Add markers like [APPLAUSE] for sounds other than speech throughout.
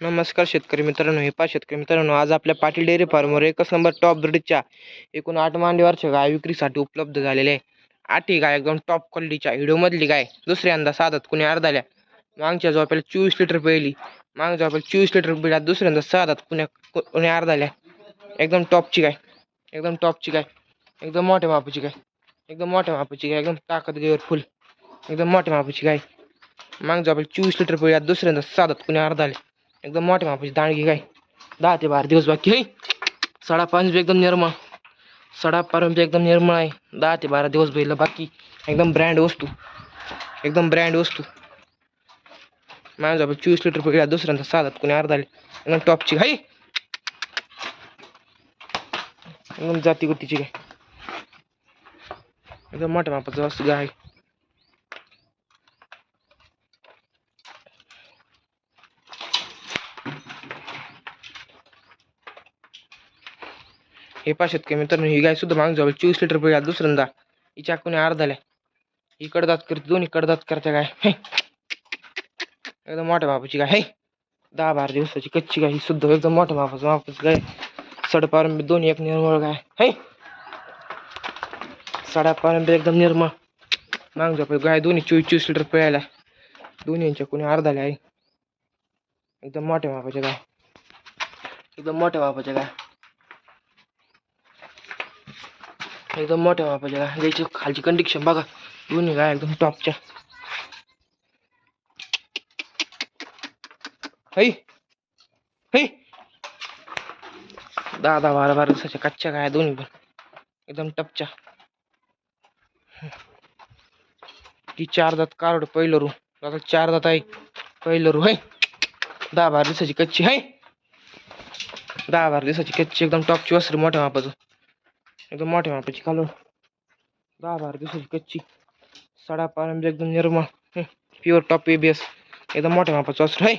नमस्कार शेतकरी मित्रांनो हे पा शेतकरी मित्रांनो आज आपल्या पाटील डेअरी फार्मवर एकच नंबर टॉप ब्रीडच्या एकूण आठ मांडीवरच्या गाय विक्रीसाठी उपलब्ध झालेले आहे. आठी गाय एकदम टॉप क्वालिटीच्या हिडोमधली गाय दुसऱ्यांदा साधात कुणी अर्धाल्या मागच्या जो आपल्याला चोवीस लिटर पहिली माग आपल्याला चोवीस लिटर पिढ्या दुसऱ्यांदा साधात कुण्या कुणी अर्धाल्या एकदम टॉपची गाय एकदम टॉपची गाय एकदम मोठ्या मापाची गाय एकदम मोठ्या मापाची गाय एकदम ताकद गेवर फुल एकदम मोठ्या मापाची गाय. माग आपल्याला चोवीस लिटर पिढ्या दुसऱ्यांदा साधात कुणी अर्धाल्या एकदम मोठ्या मापाची दांडगी काय? दहा ते बारा दिवस बाकी आहे. सडा पाणी बी एकदम निर्मळ. सडा पारून एकदम निर्मळ आहे. दहा ते बारा दिवस बैल बाकी. एकदम ब्रँड वस्तू. एकदम ब्रँड वस्तू. माझ्या चोवीस लिटर पकडा दुसऱ्यांदा साधात कोणी अर्धा एकदम टॉपची गाय एकदम जाती गुतीची काय? एकदम मोठ्या मापाचं वस्तू गाय हे पाशात काय मित्रांनो ही गाय सुद्धा मागं जवळ चोवीस लिटर पिळ्या दुसऱ्यांदा. हिच्या कोणी अर्धाल्या ही कडदात करते, दोन्ही कडदात करते गाय. हे. एकदम मोठ्या मापाची गाय. हे. दहा बारा दिवसाची कच्ची गाय ही एकदम मोठ्या मापाचं मापाची गाय. सडपारंबी दोन्ही एक निर्मळ गाय. हे. सडापारंबी एकदम निर्मळ. माग झोप गाय दोन्ही चोवीस चोवीस लिटर पिळायला. दोन्ही यांच्या कोणी अर्धाल्या आहे एकदम मोठ्या मापाच्या गाय. एकदम मोठ्या मापाच्या गाय. एकदम मोठ्या मापाच्या गाय गायची खालची कंडिक्शन बघा. दोन्ही गाय एकदम टॉपच्या है है दहा दहा बारा बारा दिवसाच्या कच्च्या गाय दोन्ही पण. एकदम टपच्या ती चार दात कारड पहिलं रू आता चार दात आहे पहिलं रू है दहा बारा दिवसाची कच्ची है दहा बारा दिवसाची कच्ची, एकदम टॉपची वस्त्री मोठ्या मापाचं एकदम मोठ्या मापाची कालवड दहा बारा दिवसाची कच्ची. साडा पारंबी एकदम निर्मळ. प्युअर टॉप एबीएस एकदम मोठ्या मापाचं वस्त्र आहे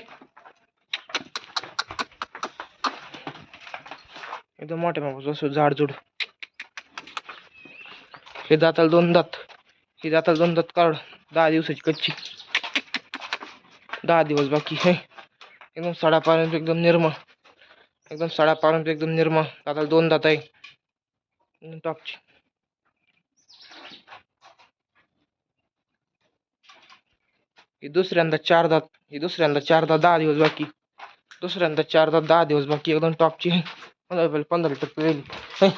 एकदम मोठ्या मापाचं वस्त्र जाडजूड. हे दाताला दोन दात. हे दाताला दोन दात काढ. दहा दिवसाची कच्ची. दहा दिवस बाकी हे एकदम साडा पारंबी एकदम निर्मळ. एकदम साडा पारंबी एकदम निर्मळ. दाताला दोन दात आहे. ही दुसऱ्यांदा चार ही दुसऱ्यांदा चार दात दहा दिवस बाकी। दुसऱ्यांदा चार दहा दिवस बाकी, एकदम आहे पंधरा रुपये पंधरा लिटर पिळेली है?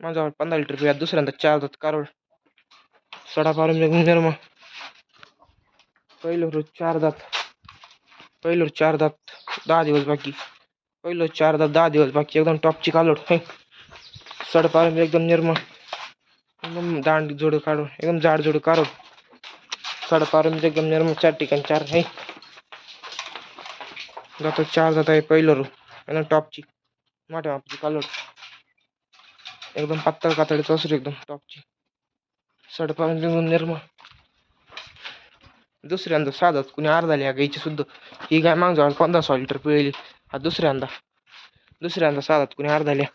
माझ्यावर पंधरा लिटर पिळ्या दुसऱ्यांदा चार दात कारवड सडा पारून एकदम निर्मळ पहिलं रोज चार दात पहिलं चार दात दहा दिवस बाकी। पहिलं चार दात दहा दिवस बाकी एकदम टॉपची कालोड है. सड पारून एकदम निर्मळ. एकदम दांड जोड काढून एकदम जाड जोड काढून. सड पारून म्हणजे एकदम निर्मळ चार ठिकाणी चार हे. जातो चार जात आहे पहिलं रू एकदम टॉपची. मोठ्या मापाची कालोड एकदम पातळ कातळी असू एकदम टॉपची. सडपार म्हणजे एकदम निर्मळ. दुसऱ्यांदा साधाच कुणी अर्धा लिहा गाईची सुद्धा. ही गाय मागजवळ पंधरा सोळा लिटर पिळली. हा दुसऱ्यांदा दुसऱ्यांदा साधात कुणी अर्धा लिया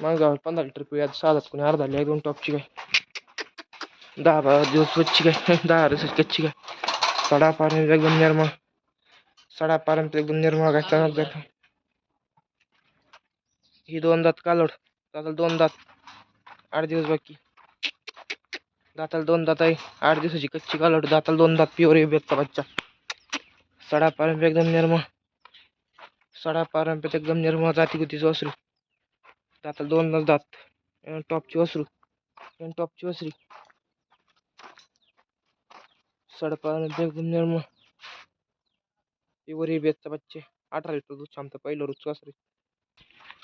माग पंधरा लिटर पिळ्या साधात कुणी अर्धा लिया एकदम टॉपची गाय दहा बारा दिवस स्वच्छ गाय [LAUGHS] दहा दिवसाची कच्ची गाय सडा पाणी एकदम निर्मळ सडा पारंपरिक एकदम निर्मळ गाय चमकदार ही दोन दात कालोड. दाताला दोन दात. आठ दिवस बाकी. दाताला दोन दात आहे. आठ दिवसाची कच्ची कालोड. दाताला दोन दात प्युअर बेतचा बच्चा. सडा पारंपरिक एकदम निर्मळ सडा पारंपरिक एकदम निर्मळ जातीगुतीचं वसरू. दाताला दोन दात. टॉपची वसरू टॉपची वसरी. सडा पारंपरिक एकदम निर्मळ पिवरी बेतचा बच्चे. अठरा लिटर दूध क्षमता पहिलं रोज वसरी.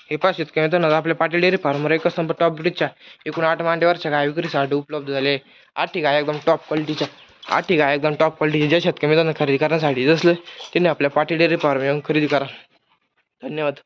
हे पाचशेत काय तर आपल्या पाटील डेअरी फार्मवर एकच नंबर टॉप ब्रिजच्या एकूण आठ मांड्यावरच्या गाय विक्रीसाठी उपलब्ध झाले. आठी गाय एकदम टॉप क्वालिटीच्या. आठी गाय एकदम टॉप क्वालिटीच्या ज्या शेतकरी खरेदी करण्यासाठी जसलं त्यांनी आपल्या पाटील डेअरी फार्म येऊन खरेदी करा. धन्यवाद.